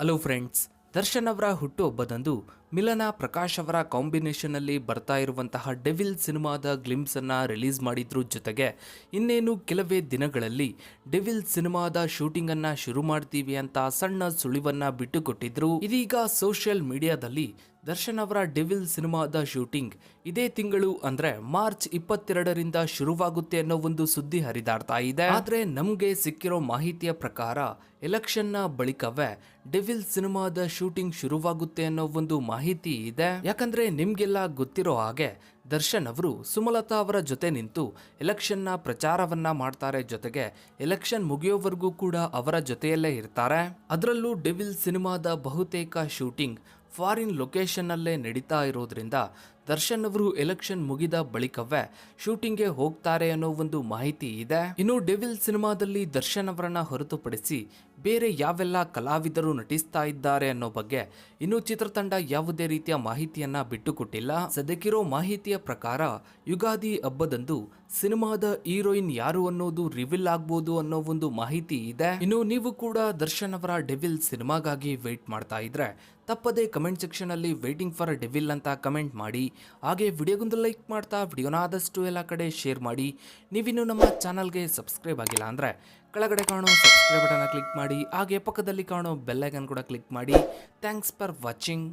Hello friends Darshan ಅವರ ಹುಟ್ಟುಹಬ್ಬದಂದು ಮಿಲನ ಪ್ರಕಾಶ್ ಅವರ ಕಾಂಬಿನೇಷನ್ ಅಲ್ಲಿ ಬರ್ತಾ ಇರುವಂತಹ ಡೆವಿಲ್ ಸಿನಿಮಾದ ಗ್ಲಿಮ್ಸ್ ಅನ್ನ ರಿಲೀಸ್ ಮಾಡಿದ್ರು ಜೊತೆಗೆ ಇನ್ನೇನು ಕೆಲವೇ ದಿನಗಳಲ್ಲಿ ಡೆವಿಲ್ ಸಿನಿಮಾದ ಶೂಟಿಂಗ್ ಅನ್ನ ಶುರು ಮಾಡ್ತೀವಿ ಅಂತ ಸಣ್ಣ ಸುಳಿವನ್ನ ಬಿಟ್ಟುಕೊಟ್ಟಿದ್ರು. ಇದೀಗ ಸೋಷಿಯಲ್ ಮೀಡಿಯಾದಲ್ಲಿ ದರ್ಶನ್ ಅವರ ಡೆವಿಲ್ ಸಿನಿಮಾದ ಶೂಟಿಂಗ್ ಇದೇ ತಿಂಗಳು ಅಂದ್ರೆ ಮಾರ್ಚ್ ಇಪ್ಪತ್ತೆರಡರಿಂದ ಶುರುವಾಗುತ್ತೆ ಅನ್ನೋ ಒಂದು ಸುದ್ದಿ ಹರಿದಾಡ್ತಾ ಇದೆ. ಆದ್ರೆ ನಮ್ಗೆ ಸಿಕ್ಕಿರೋ ಮಾಹಿತಿಯ ಪ್ರಕಾರ ಎಲೆಕ್ಷನ್ನ ಬಳಿಕವೇ ಡೆವಿಲ್ ಸಿನಿಮಾದ ಶೂಟಿಂಗ್ ಶುರುವಾಗುತ್ತೆ ಅನ್ನೋ ಒಂದು ಮಾಹಿತಿ ಇದೆ. ಯಾಕಂದ್ರೆ ನಿಮ್ಗೆಲ್ಲ ಗೊತ್ತಿರೋ ಹಾಗೆ ದರ್ಶನ್ ಅವರು ಸುಮಲತಾ ಅವರ ಜೊತೆ ನಿಂತು ಎಲೆಕ್ಷನ್ನ ಪ್ರಚಾರವನ್ನ ಮಾಡ್ತಾರೆ ಜೊತೆಗೆ ಎಲೆಕ್ಷನ್ ಮುಗಿಯೋವರೆಗೂ ಕೂಡ ಅವರ ಜೊತೆಯಲ್ಲೇ ಇರ್ತಾರೆ. ಅದರಲ್ಲೂ ಡೆವಿಲ್ ಸಿನಿಮಾದ ಬಹುತೇಕ ಶೂಟಿಂಗ್ ಫಾರಿನ್ ಲೊಕೇಶನ್ನಲ್ಲೇ ನಡೀತಾ ಇರೋದ್ರಿಂದ ದರ್ಶನ್ ಅವರು ಎಲೆಕ್ಷನ್ ಮುಗಿದ ಬಳಿಕವೇ ಶೂಟಿಂಗ್ಗೆ ಹೋಗ್ತಾರೆ ಅನ್ನೋ ಒಂದು ಮಾಹಿತಿ ಇದೆ. ಇನ್ನು ಡೆವಿಲ್ ಸಿನಿಮಾದಲ್ಲಿ ದರ್ಶನ್ ಅವರನ್ನ ಹೊರತುಪಡಿಸಿ ಬೇರೆ ಯಾವೆಲ್ಲ ಕಲಾವಿದರು ನಟಿಸ್ತಾ ಇದ್ದಾರೆ ಅನ್ನೋ ಬಗ್ಗೆ ಇನ್ನು ಚಿತ್ರತಂಡ ಯಾವುದೇ ರೀತಿಯ ಮಾಹಿತಿಯನ್ನ ಬಿಟ್ಟುಕೊಟ್ಟಿಲ್ಲ. ಸದ್ಯಕ್ಕಿರೋ ಮಾಹಿತಿಯ ಪ್ರಕಾರ ಯುಗಾದಿ ಹಬ್ಬದಂದು ಸಿನಿಮಾದ ಹೀರೋಯಿನ್ ಯಾರು ಅನ್ನೋದು ರಿವೀಲ್ ಆಗ್ಬೋದು ಅನ್ನೋ ಒಂದು ಮಾಹಿತಿ ಇದೆ. ಇನ್ನು ನೀವು ಕೂಡ ದರ್ಶನ್ ಅವರ ಡೆವಿಲ್ ಸಿನಿಮಾಗಾಗಿ ವೇಟ್ ಮಾಡ್ತಾ ಇದ್ರೆ ತಪ್ಪದೇ ಕಮೆಂಟ್ ಸೆಕ್ಷನ್ ಅಲ್ಲಿ ವೇಟಿಂಗ್ ಫಾರ್ ಡೆವಿಲ್ ಅಂತ ಕಮೆಂಟ್ ಮಾಡಿ. ಹಾಗೆ ವಿಡಿಯೋಗೊಂದು ಲೈಕ್ ಮಾಡ್ತಾ ವಿಡಿಯೋನ ಆದಷ್ಟು ಎಲ್ಲ ಕಡೆ ಶೇರ್ ಮಾಡಿ. ನೀವಿನ್ನು ನಮ್ಮ ಚಾನಲ್ಗೆ ಸಬ್ಸ್ಕ್ರೈಬ್ ಆಗಿಲ್ಲ ಅಂದರೆ ಕೆಳಗಡೆ ಕಾಣೋ ಸಬ್ಸ್ಕ್ರೈಬ್ ಬಟನ್ ಕ್ಲಿಕ್ ಮಾಡಿ ಹಾಗೆ ಪಕ್ಕದಲ್ಲಿ ಕಾಣೋ ಬೆಲ್ಲೈಕನ್ ಕೂಡ ಕ್ಲಿಕ್ ಮಾಡಿ. Thanks for watching